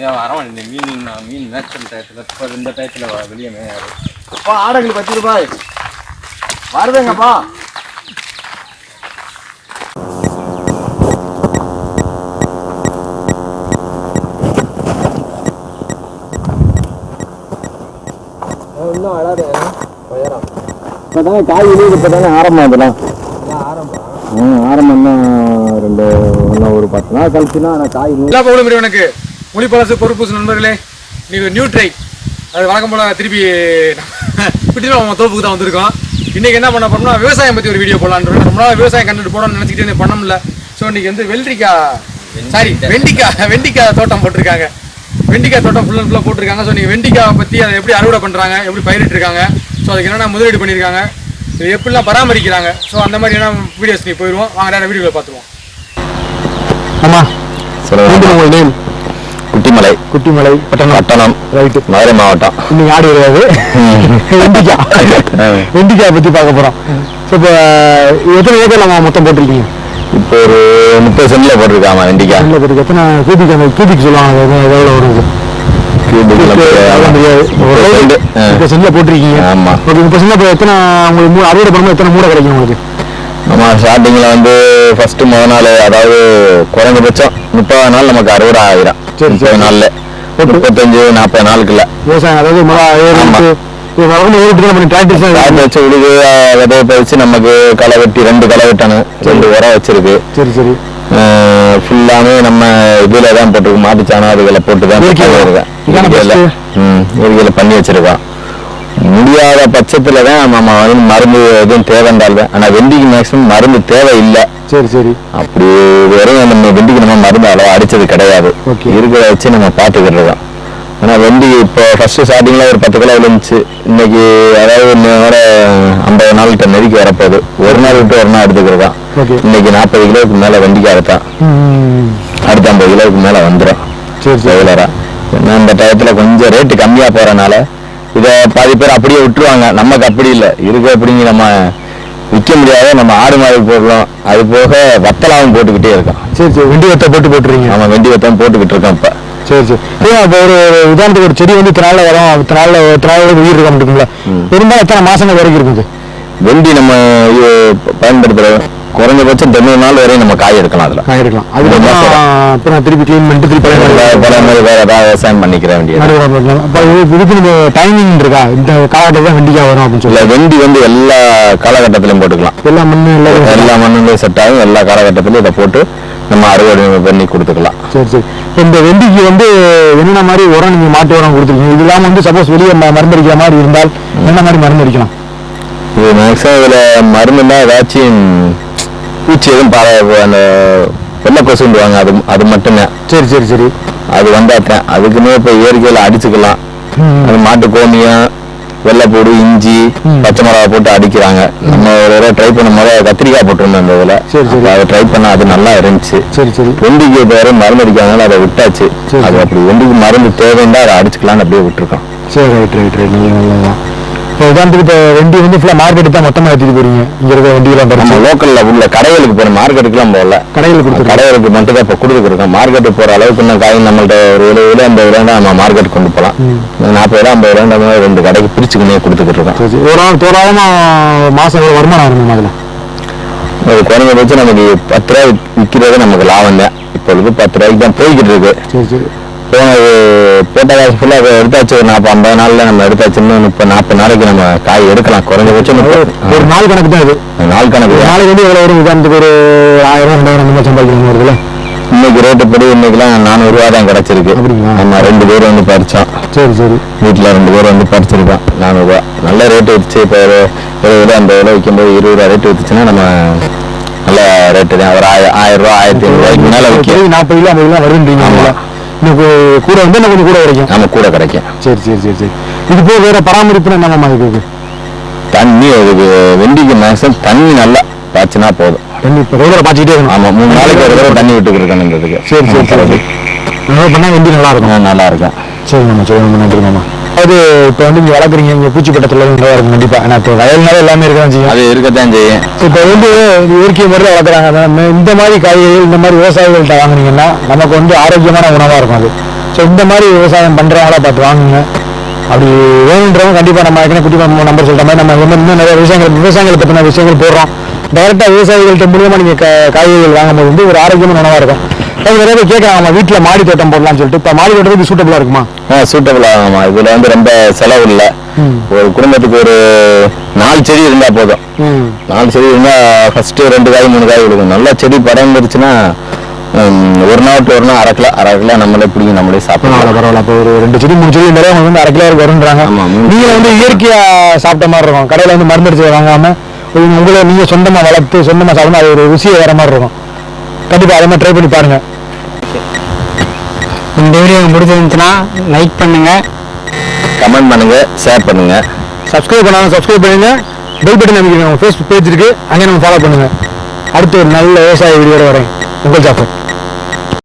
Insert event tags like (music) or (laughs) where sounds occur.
ஏன் வரவன் இந்த மீன் நான் மீன் மேய்ச்சல் டயத்தில் இப்போ இந்த டயத்தில் வெளியே மேயாது அப்பா ஆடைகள் பத்து ரூபாய் வருதுங்கப்பா. இன்னும் அழாது உயரம். இப்போ தானே காய் வெளியே இப்போ தானே ஆரம்பம் அதெல்லாம். ஆரம்பம்? தான் ரெண்டு ஒரு பத்து நாள் கழிச்சுன்னா ஆனால் காய் நூறு எல்லா பவுலும் எனக்கு மொழிப்பழசு பொறுப்பூசு நண்பர்களே இன்னைக்கு நியூ ட்ரை அது வழக்கம் போல திருப்பி (laughs) விட்டுட்டு நம்ம தோப்புக்கு தான் வந்திருக்கோம். இன்னைக்கு என்ன பண்ண போறோம்னா விவசாயம் பத்தி ஒரு வீடியோ போடலான்னு ரொம்ப நாள் விவசாயம் கண்டுட்டு போடணும்னு நினைச்சிக்கிட்டு பண்ண முடியல ஸோ இன்னைக்கு வந்து வெள்ளரிக்காய் சாரி வெண்டிக்காய் வெண்டிக்காய் தோட்டம் போட்டிருக்காங்க. வெண்டிக்காய் தோட்டம் ஃபுல் அண்ட் ஃபுல்லாக போட்டிருக்காங்க. ஸோ நீங்கள் வெண்டிக்காய் பற்றி அதை எப்படி அறுவடை பண்ணுறாங்க எப்படி பயிரிட்டு இருக்காங்க ஸோ அதுக்கு என்னென்ன முதலீடு பண்ணியிருக்காங்க இது எப்படிலாம் பராமரிக்கிறாங்க ஸோ அந்த மாதிரியான வீடியோஸ் நீ போயிடுவோம். வாங்க நேரம் வீடியோவில் பார்த்துருவோம். ஆமாம் குட்டிமலை பட்டணம். பட்டணம். ரைட்டு மதுரை மாவட்டம். இன்னைக்கு ஆடி வருவாது வெண்டிக்காய் வெண்டிக்காய் பற்றி பார்க்க போகிறோம் ஸோ இப்போ எத்தனை ஏக்கர் நம்ம மொத்தம் போட்டிருக்கீங்க? இப்போ ஒரு முப்பது சென்ட்ல போட்டிருக்காமா வெண்டிக்காய் இல்லை போட்டு எத்தனை கியூபிக் அந்த கியூபிக் சொல்லுவாங்க எவ்வளோ வருது ஒரு. முப்பது சென்டில் போட்டிருக்கீங்க. ஆமா ஓகே முப்பது சென்டில் எத்தனை உங்களுக்கு அறுவடை பண்ணும்போது எத்தனை மூடை கிடைக்கும் உங்களுக்கு? நம்ம ஸ்டார்டிங்ல வந்து ஃபர்ஸ்ட் முத நாள் அதாவது குறைஞ்சபட்சம் முப்பது நாள் நமக்கு அறுவடை ஆகிடும் சரி, சரி. நாள்ல. முப்பத்தஞ்சு நாற்பது நாளுக்குள்ள. விவசாயம் அதாவது வச்சு உழுது விதைய பறிச்சு நமக்கு களை வெட்டி ரெண்டு களை வெட்டணும். ரெண்டு உரம் வச்சிருக்கு. சரி சரி. ஃபுல்லாமே நம்ம இதுல தான் போட்டிருக்கோம். மாட்டுச்சாணம் அதுகளை போட்டு தான். ம் இயற்கையில பண்ணி வச்சிருக்கோம். முடியாத பட்சத்துல தான் நம்ம வந்து மருந்து எதுவும் தேவைன்றால் ஆனா வெண்டிக்கு மேக்ஸிமம் மருந்து தேவை இல்லை சரி சரி. அப்படி வரையும் நம்ம வெண்டிக்கு நம்ம மருந்து அளவா அடிச்சது கிடையாது. Okay. இருக்கிறத வச்சு நம்ம பார்த்துக்கிட்டு இருக்கோம் ஆனா வெண்டி இப்போ ஃபர்ஸ்ட் ஸ்டார்டிங்ல ஒரு பத்து கிலோ விழுந்துச்சு. இன்னைக்கு அதாவது இன்னையோட ஐம்பது நாள்கிட்ட நெருக்கி வரப்போகுது. ஒரு நாள் விட்டு ஒரு நாள் எடுத்துக்கிறோம் Okay. இன்னைக்கு நாற்பது கிலோவுக்கு மேல வெண்டிக்காய் அறுத்தான் அடுத்த ஐம்பது கிலோவுக்கு மேல வந்துடும் சரி சரி. ரெகுலரா ஏன்னா இந்த டயத்துல கொஞ்சம் ரேட்டு கம்மியா போறனால இதை பாதி பேர் அப்படியே விட்டுருவாங்க. நமக்கு அப்படி இல்லை. இருக்க அப்படிங்க நம்ம விற்க முடியாத நம்ம ஆடு மாடு போடுறோம் அது போக வத்தலாவும் போட்டுக்கிட்டே இருக்கோம் சரி சரி. வெண்டி வத்தை போட்டு போட்டுறீங்க. நம்ம வெண்டி வத்தம் போட்டுக்கிட்டு இருக்கோம் இப்ப. சரி சரி. ஏன் இப்போ ஒரு உதாரணத்துக்கு ஒரு செடி வந்து நாள்ல வரும். இத்தனை நாள்ல உயிர் இருக்க முடியுங்களா. பெரும்பாலும் எத்தனை மாசங்கள் வரைக்கும் இருக்குது வெண்டி நம்ம இது பயன்படுத்துற குறைஞ்சபட்சம் தொண்ணூறு நாள் வரையும் நம்ம காய் எடுக்கலாம் அதுல. காய் எடுக்கலாம். அதுக்கப்புறம் நான் திருப்பி க்ளீன் பண்ணிட்டு திருப்பி வேற- மாதிரி வேற ஏதாவது விவசாயம் பண்ணிக்கிற வேண்டியது. இதுக்கு இந்த டைமிங் இருக்கா? இந்த காலகட்டத்தில் தான் வெண்டிக்காய் வரும் அப்படின்னு சொல்லி வெண்டி வந்து எல்லா காலகட்டத்திலையும் போட்டுக்கலாம். எல்லா மண்ணு எல்லாம் எல்லா மண்ணுலையும் செட் ஆகும் எல்லா காலகட்டத்திலையும் இதை போட்டு நம்ம அறுவடை பண்ணி கொடுத்துக்கலாம். சரி சரி. இந்த வெண்டிக்கு வந்து என்னென்ன மாதிரி உரம் நீங்க மாட்டு உரம் கொடுத்துருக்கீங்க? இது இல்லாம வந்து சப்போஸ் வெளியே ம- மருந்து அடிக்கிற மாதிரி இருந்தால் என்ன மாதிரி மருந்து அடிக்கலாம்? இது மேக்ஸிமம் இதுல மருந்துன்னா ஏதாச்சும் பூச்சி எதுவும் பார அந்த வெள்ளை கொசுண்டுவாங்க அது அது மட்டும்தான் சரி சரி சரி. அது வந்தாத்தேன். அதுக்குமே இப்போ இயற்கையில் அடிச்சுக்கலாம். அது மாட்டு கோமியம் வெள்ளைப்பூடு இஞ்சி. பச்சை மிளகா போட்டு அடிக்கிறாங்க. நம்ம ஒரு தடவை ட்ரை பண்ணும் போது கத்திரிக்காய் போட்டிருந்தோம் அந்த இதில். சரி, சரி. அதை ட்ரை பண்ண அது நல்லா இருந்துச்சு. சரி சரி. வெண்டிக்கு வரை மருந்து அடிக்காதனால அதை விட்டாச்சு. அது. அப்படி வெண்டிக்கு மருந்து தேவைன்னா அதை அடிச்சுக்கலாம்னு அப்படியே விட்டுருக்கோம். சரி ரைட் ரைட் ரைட் நல்லதான் இப்போ இப்போ வெண்டி வந்து ஃபுல்லாக மார்க்கெட்டு தான் மொத்தமாக ஏற்றிட்டு போறீங்க. இங்கே இருக்க வண்டியெல்லாம் நம்ம லோக்கல்ல உள்ள கடைகளுக்கு போகிற மார்க்கெட்டுக்குலாம் போகல. கடையில் கொடுத்துருக்கோம். கடைகளுக்கு மட்டும் தான் இப்போ கொடுத்துருக்கோம். மார்க்கெட்டு போகிற அளவுக்கு இன்னும் காய் நம்மள்ட்ட ஒரு எழுபது கிலோ ஐம்பது கிலோ நம்ம மார்க்கெட் கொண்டு போகலாம். நாற்பது கிலோ ஐம்பது கிலோ மாதிரி ரெண்டு கடைக்கு பிரிச்சுக்கினே கொடுத்துக்கிட்டு இருக்கோம். சரி ஒரு நாள் தோராயமாக மாதம் வருமானம் வரணும் அதில்? அது குறைஞ்சபட்சம் நமக்கு பத்து ரூபாய் விற்கிறது நமக்கு லாபம் தான் இப்பொழுது பத்து ரூபாய்க்கு தான் போய்கிட்டு இருக்கு. சரி சரி. போட்ட காசு ஃபுல்லாக எடுத்தாச்சு ஒரு நாற்பது ஐம்பது நாளில் நம்ம எடுத்தாச்சு இன்னும் முப்பது நாற்பது நாளைக்கு நம்ம காய் எடுக்கலாம். குறைஞ்சபட்சம் ஒரு நாள் கணக்கு தான் இது. நாள் கணக்கு. நாளைக்கு வந்து எவ்வளோ வரும். உதாரணத்துக்கு ஒரு ஆயிரம் ரெண்டாயிரம் அந்த மாதிரி சம்பாதிக்கணும் வருதுல்ல இன்னைக்கு ரேட்டு படி இன்னைக்குலாம் நானூறுரூவா தான் கிடச்சிருக்கு? நம்ம ரெண்டு பேர் வந்து பறிச்சோம். சரி சரி. வீட்டில் ரெண்டு பேர் வந்து பறிச்சிருக்கோம். நானூறுரூவா நல்ல ரேட்டு விற்றுச்சு இப்போ ஒரு இருபது ரூபா ஐம்பது ரூபா விற்கும்போது இருபது ரூபா ரேட்டு விற்றுச்சுன்னா நம்ம நல்ல ரேட்டு தான். ஒரு ஆயிரம் ஆயிரம் ரூபா ஆயிரத்தி ஐநூறுரூவாய்க்கு மேலே விற்கும். நாற்பது கிலோ ஐம்பது கிலோ வருதுன்றீங்க. இன்னும் கூட வந்து இன்னும் கொஞ்சம் கூட கிடைக்கும். நம்ம கூட கிடைக்கும். சரி சரி சரி சரி. இது போக வேற பராமரிப்புனா என்னமா இதுக்கு தண்ணி அதுக்கு வெண்டிக்கு மேக்ஸிமம் தண்ணி நல்லா பாய்ச்சினா போதும். தண்ணி இப்போ ரெகுலராக பார்த்துக்கிட்டே இருக்கணும். ஆமாம் மூணு நாளைக்கு ஒரு தடவை தண்ணி விட்டுக்கிட்டு இருக்கணுன்றதுக்கு சரி சரி சரி பண்ணால் வெண்டி நல்லா இருக்கும். நல்லா இருக்கும். சரி மாமா சரி மாமா நன்றி மாமா அது இப்போ வந்து நீங்கள் வளர்க்குறீங்க இங்கே பூச்சிப்பட்ட தொல்லை நல்லா இருக்கும் கண்டிப்பாக ஏன்னா இப்போ வயல்னால எல்லாமே இருக்க செய்யும். அது இருக்கத்தான் செய்யும். இப்போ வந்து இயற்கை முறையில் வளர்க்குறாங்க. நம்ம இந்த மாதிரி காய்கறிகள் இந்த மாதிரி விவசாயிகள்கிட்ட வாங்குனீங்கன்னா நமக்கு வந்து ஆரோக்கியமான உணவாக இருக்கும் அது. ஸோ இந்த மாதிரி விவசாயம் பண்ணுறவங்களா பார்த்து வாங்குங்க. அப்படி வேணுன்றவங்க கண்டிப்பாக நம்ம ஏற்கனவே குட்டி நம்பர் சொல்கிற மாதிரி நம்ம இன்னும் நிறைய விஷயங்கள் விவசாயங்களை பற்றின விஷயங்கள் போடுறோம். டைரெக்டாக விவசாயிகள்கிட்ட மூலியமாக நீங்கள் காய்கறிகள் வாங்கும்போது வந்து ஒரு ஆரோக்கியமான உணவாக இருக்கும். நிறைய பேர் கேட்குறாங்க வீட்டில் மாடி தோட்டம் போடலாம்னு சொல்லிட்டு. இப்போ மாடி தோட்டத்துக்கு சூட்டபுளாக இருக்குமா? சூட்டபிள் ஆகுமா இதுல வந்து ரொம்ப செலவு இல்லை. ஒரு குடும்பத்துக்கு ஒரு நாலு செடி இருந்தா போதும். நாலு செடி இருந்தா ஃபர்ஸ்ட் ரெண்டு காய் மூணு காய் கொடுக்கும் நல்லா செடி படர்ந்துருச்சுன்னா ஒரு நாள் விட்டு ஒரு நாள் அரை கிலோ அரை கிலோ நம்மளே பிடிக்கும் நம்மளே சாப்பிடலாம். பரவாயில்ல அப்போ ஒரு ரெண்டு செடி மூணு செடி இருந்தாலே உங்களுக்கு வந்து அரை கிலோ வரைக்கும் வரும்ன்றாங்க. ஆமா, மூணு நீங்க கிலோ. வந்து இயற்கையா சாப்பிட்ட மாதிரி இருக்கும். கடையில வந்து மருந்து அடிச்சு வாங்காம உங்க- உங்களை நீங்க சொந்தமா வளர்த்து சொந்தமா சாப்பிடணும். அது ஒரு ருசியை வேற மாதிரி இருக்கும். கண்டிப்பா அதே மாதிரி ட்ரை பண்ணி பாருங்க. இந்த வீடியோ பிடிச்சிருந்துச்சுன்னா லைக் பண்ணுங்க. கமெண்ட் பண்ணுங்க ஷேர் பண்ணுங்க. சப்ஸ்கிரைப் பண்ணாலும் சப்ஸ்கிரைப் பண்ணுங்க. பெல் பட்டன் அமைக்கிறேன் ஃபேஸ்புக் பேஜ் இருக்கு. அங்கே நம்ம ஃபாலோ பண்ணுங்க. அடுத்து ஒரு நல்ல விவசாய வீடியோட வரேன். உங்கள் ஜாஃபர்.